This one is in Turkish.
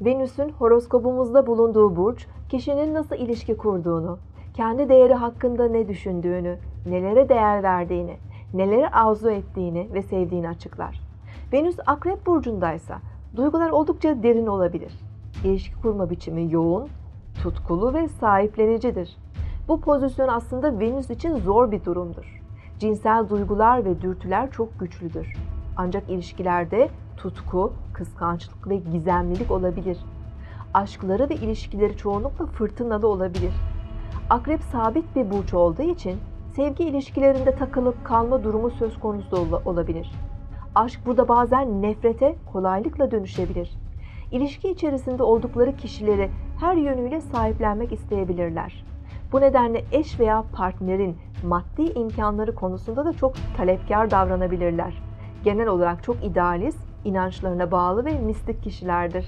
Venüs'ün horoskopumuzda bulunduğu burç, kişinin nasıl ilişki kurduğunu, kendi değeri hakkında ne düşündüğünü, nelere değer verdiğini, neleri arzu ettiğini ve sevdiğini açıklar. Venüs Akrep burcundaysa duygular oldukça derin olabilir. İlişki kurma biçimi yoğun, tutkulu ve sahiplenicidir. Bu pozisyon aslında Venüs için zor bir durumdur. Cinsel duygular ve dürtüler çok güçlüdür. Ancak ilişkilerde tutku, kıskançlık ve gizemlilik olabilir. Aşkları ve ilişkileri çoğunlukla fırtınalı olabilir. Akrep sabit bir burç olduğu için sevgi ilişkilerinde takılıp kalma durumu söz konusu olabilir. Aşk burada bazen nefrete kolaylıkla dönüşebilir. İlişki içerisinde oldukları kişileri her yönüyle sahiplenmek isteyebilirler. Bu nedenle eş veya partnerin maddi imkanları konusunda da çok talepkar davranabilirler. Genel olarak çok idealist, inançlarına bağlı ve mistik kişilerdir.